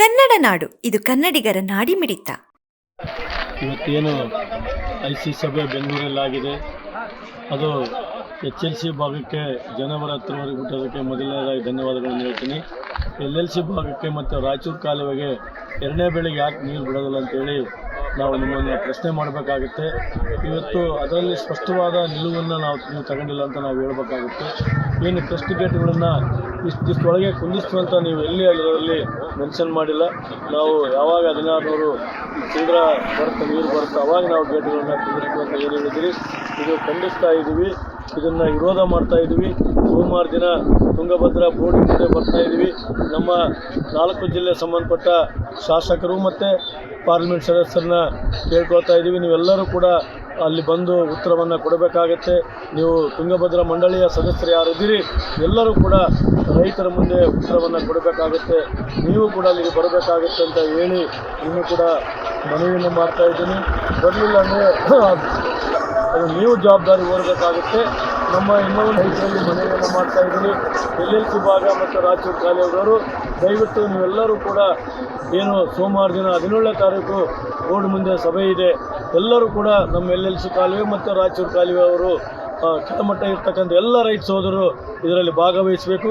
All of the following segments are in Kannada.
ಕನ್ನಡ ನಾಡು, ಇದು ಕನ್ನಡಿಗರ ನಾಡಿ ಮಿಡಿತ ಇವತ್ತೇನು ಐ ಸಿ ಸಭೆ ಬೆಂಗಳೂರಲ್ಲಾಗಿದೆ. ಅದು ಎಚ್ ಎಲ್ ಸಿ ಭಾಗಕ್ಕೆ ಜನವರಿ ಹತ್ತರವರೆಗೆ ಬಿಟ್ಟೋದಕ್ಕೆ ಮೊದಲನೇದಾಗಿ ಧನ್ಯವಾದಗಳನ್ನು ಹೇಳ್ತೀನಿ. ಎಲ್ ಎಲ್ ಸಿ ಭಾಗಕ್ಕೆ ಮತ್ತು ರಾಯಚೂರು ಕಾಲುವೆಗೆ ಎರಡನೇ ಬೆಳೆಗೆ ಯಾಕೆ ನೀರು ಬಿಡೋದಿಲ್ಲ ಅಂತೇಳಿ ನಾವು ನಿಮ್ಮನ್ನು ಪ್ರಶ್ನೆ ಮಾಡಬೇಕಾಗುತ್ತೆ. ಇವತ್ತು ಅದರಲ್ಲಿ ಸ್ಪಷ್ಟವಾದ ನಿಲುವನ್ನು ನಾವು ನೀವು ತಗೊಂಡಿಲ್ಲ ಅಂತ ನಾವು ಹೇಳಬೇಕಾಗುತ್ತೆ. ಏನು ಟೆಸ್ಟ್ ಗೇಟ್ಗಳನ್ನು ಇಷ್ಟು ಕುಂದಿಸ್ತು ಅಂತ ನೀವು ಎಲ್ಲಿ ಅದರಲ್ಲಿ ಮೆನ್ಷನ್ ಮಾಡಿಲ್ಲ. ನಾವು ಯಾವಾಗ ಹದಿನಾರುನೂರು ಚಂದ್ರ ಬರುತ್ತೆ, ನೀರು ಬರುತ್ತೆ, ಅವಾಗ ನಾವು ಗೇಟ್ಗಳನ್ನ ಕುಂದಿಸ್ತು ಅಂತ ಏನು ಹೇಳಿದಿರಿ. ಇದು ಖಂಡಿಸ್ತಾ ಇದ್ದೀವಿ. ಇದನ್ನು ವಿರೋಧ ಮಾಡ್ತಾ ಇದ್ದೀವಿ. ಸೋಮವಾರ ದಿನ ತುಂಗಭದ್ರಾ ಬೋರ್ಡ್ ಮುಂದೆ ಬರ್ತಾ ಇದ್ದೀವಿ. ನಮ್ಮ ನಾಲ್ಕು ಜಿಲ್ಲೆ ಸಂಬಂಧಪಟ್ಟ ಶಾಸಕರು ಮತ್ತು ಪಾರ್ಲಿಮೆಂಟ್ ಸದಸ್ಯರನ್ನ ಕೇಳ್ಕೊಳ್ತಾ ಇದ್ದೀವಿ. ನೀವೆಲ್ಲರೂ ಕೂಡ ಅಲ್ಲಿ ಬಂದು ಉತ್ತರವನ್ನು ಕೊಡಬೇಕಾಗತ್ತೆ. ನೀವು ತುಂಗಭದ್ರಾ ಮಂಡಳಿಯ ಸದಸ್ಯರು ಯಾರಿದ್ದೀರಿ, ಎಲ್ಲರೂ ಕೂಡ ರೈತರ ಮುಂದೆ ಉತ್ತರವನ್ನು ಕೊಡಬೇಕಾಗುತ್ತೆ. ನೀವು ಕೂಡ ಅಲ್ಲಿಗೆ ಬರಬೇಕಾಗುತ್ತೆ ಅಂತ ಹೇಳಿ ಇನ್ನೂ ಕೂಡ ಮನವಿಯನ್ನು ಮಾಡ್ತಾ ಇದ್ದೀನಿ. ಬರಲಿಲ್ಲ ಅಂದರೆ ಅದು ನೀವು ಜವಾಬ್ದಾರಿ ಹೊರಬೇಕಾಗುತ್ತೆ ನಮ್ಮ ಇನ್ನೊಂದು ಹೆಸರಲ್ಲಿ ಮನವಿಯನ್ನು ಮಾಡ್ತಾ ಇದ್ದೀನಿ. ಎಲ್ ಎಲ್ ಸಿ ಭಾಗ ಮತ್ತು ರಾಯಚೂರು ಕಾಲೇಜವರು ದಯವಿಟ್ಟು ನೀವೆಲ್ಲರೂ ಕೂಡ ಏನು ಸೋಮವಾರ ದಿನ ಹದಿನೇಳನೇ ತಾರೀಕು ಬೋರ್ಡ್ ಮುಂದೆ ಸಭೆ ಇದೆ. ಎಲ್ಲರೂ ಕೂಡ ನಮ್ಮ ಎಲ್ ಎಲ್ ಸಿ ಕಾಲುವೆ ಮತ್ತು ರಾಯಚೂರು ಕಾಲುವೆ ಅವರು ಕೆಳಮಟ್ಟ ಇರ್ತಕ್ಕಂಥ ಎಲ್ಲ ರೈತ ಸೋದರರು ಇದರಲ್ಲಿ ಭಾಗವಹಿಸಬೇಕು.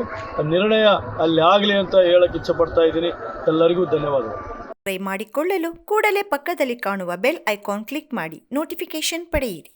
ನಿರ್ಣಯ ಅಲ್ಲಿ ಆಗಲಿ ಅಂತ ಹೇಳಕ್ಕೆ ಇಚ್ಛೆಪಡ್ತಾ ಇದ್ದೀನಿ. ಎಲ್ಲರಿಗೂ ಧನ್ಯವಾದಗಳು. ಮಾಡಿಕೊಳ್ಳಲು ಕೂಡಲೇ ಪಕ್ಕದಲ್ಲಿ ಕಾಣುವ ಬೆಲ್ ಐಕಾನ್ ಕ್ಲಿಕ್ ಮಾಡಿ. ನೋಟಿಫಿಕೇಶನ್ ಪಡೆಯಿರಿ.